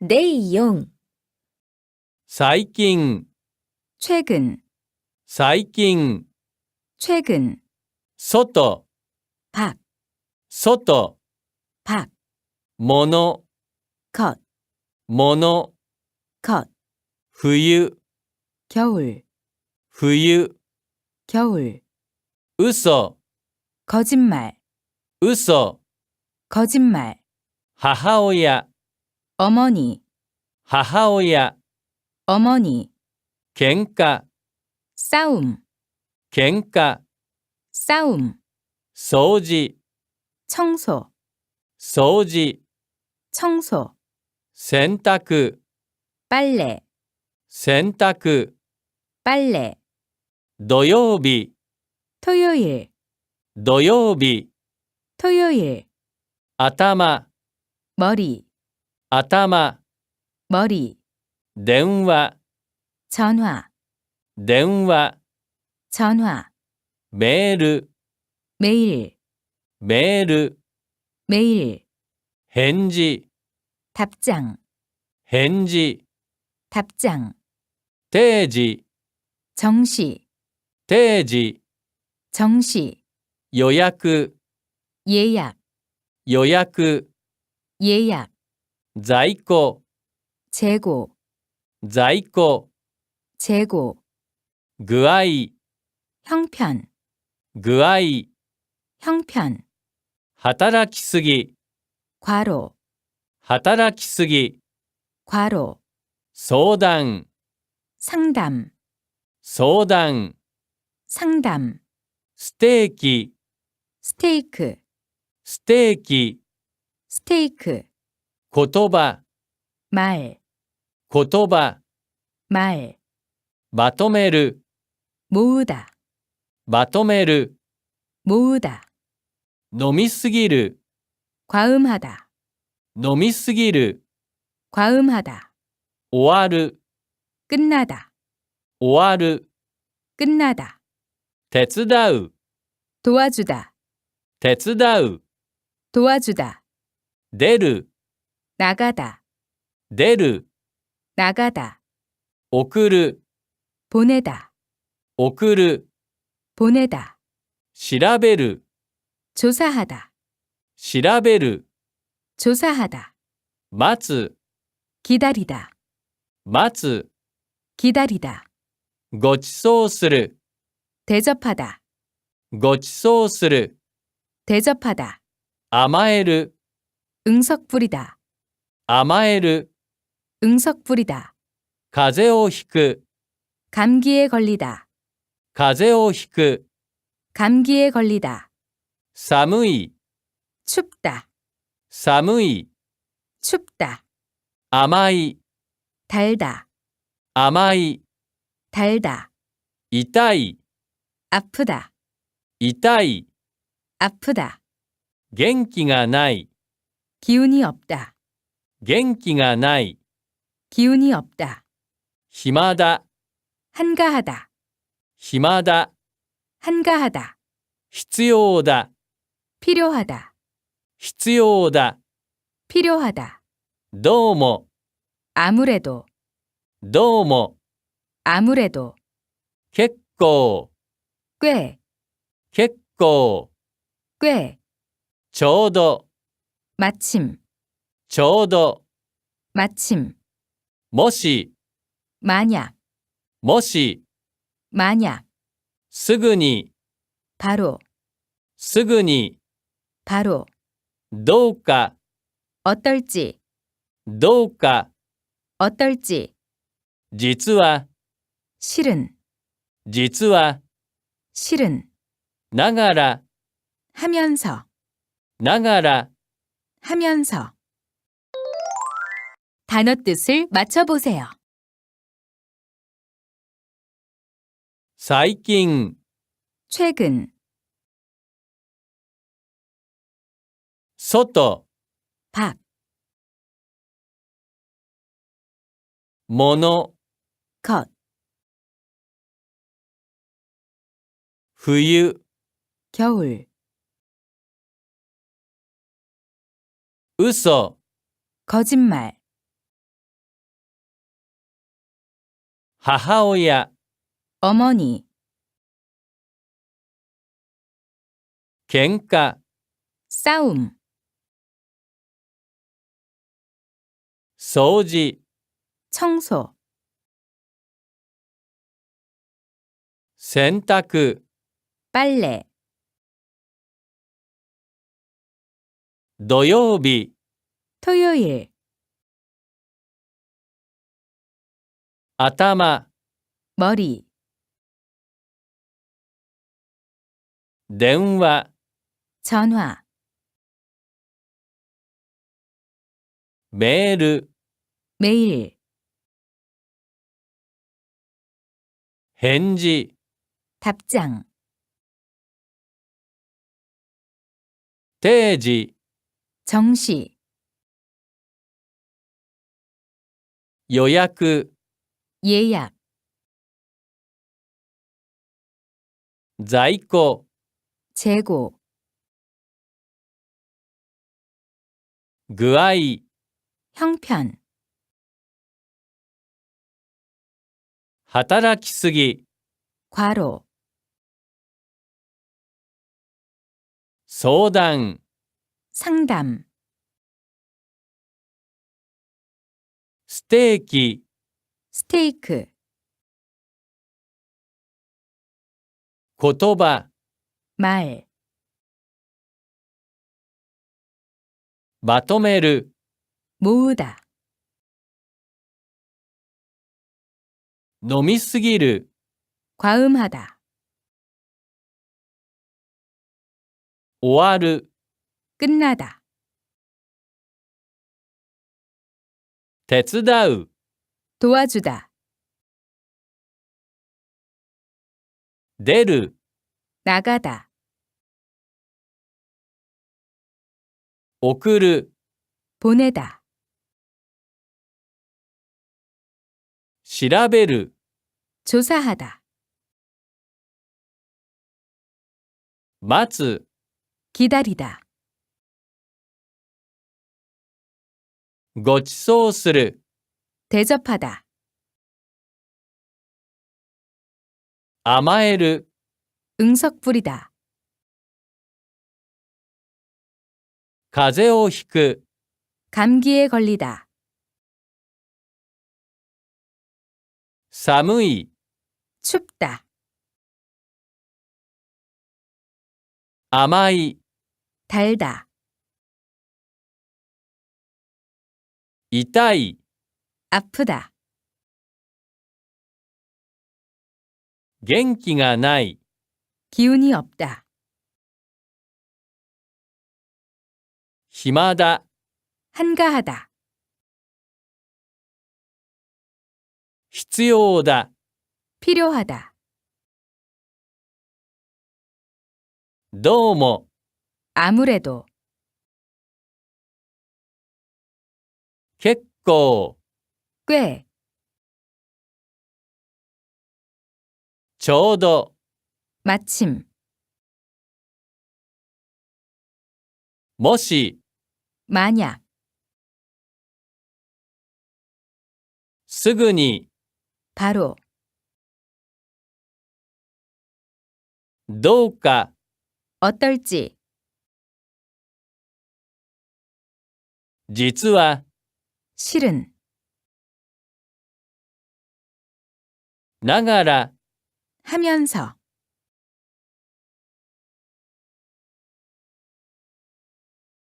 내용, 最近、 최근, 最近、 최근, 外、 밖, 外、 밖, もの、 컷, もの、 컷, 冬、 겨울, 冬、 겨울, 嘘、 거짓말, 嘘、 거짓말, 母親、 어머니, 母親、 어머니, 喧嘩、 싸움, 喧嘩、 싸움, 掃除、 청소, 掃除、 청소, 洗濯、 빨래, 洗濯、 빨래, 土曜日、 토요일, 土曜日、 토요일, 頭、 머리, 頭、 머리, 電話、 전화, 電話、 전화, メール、 메일, メール、 메일, 返事、 답장, 返事、 답장, 定時、 정시, 定時、 정시, 予約、 예약, 予約、 예약, 在庫、 재고, 在庫、 재고, 具合、 형편, 具合、 형편, 働きすぎ、 과로, 働きすぎ、 과로, 相談、 상담, 相談、 상담, ステーキ、 스테이크, ステーキ、 스테이크, 言葉、 말, 言葉、 말, まとめる、 모으다, まとめる、 모으다, 飲みすぎる、 과음하다, 飲みすぎる、 과음하다, 終わる、 끝나다, 終わる、 끝나다, 手伝う、 도와주다, 手伝う、 도와주다, 出る、 나가다, 出る、 나가다, 送る、 보내다, 送る、 보내다, 調べる、 조사하다, 調べる、 조사하다, 待つ、 기다리다, 待つ、 기다리다, ごちそうする、 대접하다, ごちそうする、 대접하다, 甘える、 응석 부리다, 甘える、 응석 부리다, 風邪をひく、 감기에 걸리다, 風邪をひく、 감기에 걸리다, 寒い、 춥다, 寒い、 춥다, 甘い、 달다, 甘い、 달다, 痛い、 아프다, 痛い、 아프다, 元気がない、 기운이 없다, 元気がない、 기운이 없다, 暇だ、 한가하다, 暇だ、 한가하다, 必要だ、 필요하다, 必要だ、 필요하다, どうも、 아무래도, どうも、 아무래도, 結構、 꽤, 結構、 꽤, ちょうど、 마침, ちょうど、 마침, もし、 만약, もし、 만약, すぐに、 바로, すぐに、 바로, どうか、 어떨지, どうか、 어떨지, 実は、 실은, 実は、 실은, ながら、 하면서, ながら、 하면서. 단어 뜻을 맞춰보세요. 最近、 최근, 外、 밖, もの、 것, 冬、 겨울, 嘘、 거짓말, 母親、 어머니, 喧嘩、 싸움, 掃除、 청소, 洗濯、 빨래, 土曜日、 토요일, 頭、 머리, 電話、 전화, メール、 메일, 返事、 답장, 定時、 정시, 予約、 예약, 在庫、 재고, 具合、 형편, 働きすぎ、 과로, 相談、 상담, ステーキ、 스테이크, 言葉、 말, まとめる、 모으다, 飲みすぎる、 과음하다, 終わる、 끝나다, 手伝う、 도와주다, 出る、 나가다, 送る、 보내다, 調べる、 조사하다, 待つ、 기다리다, ごちそうする、 대접하다. 아마에르 응석 부리다. 가제오 히크 감기에 걸리다. 사무이 춥다. 아마이 달다. 이따이 아프다, 元気がない、 기운이 없다, 暇だ、 한가하다, 必要だ、 필요하다, どうも、 아무래도, 結構、 꽤, ちょうど、 마침, もし、 만약, すぐに、 바로, どうか、 어떨지, 実は、 실은, ながら、 하면서,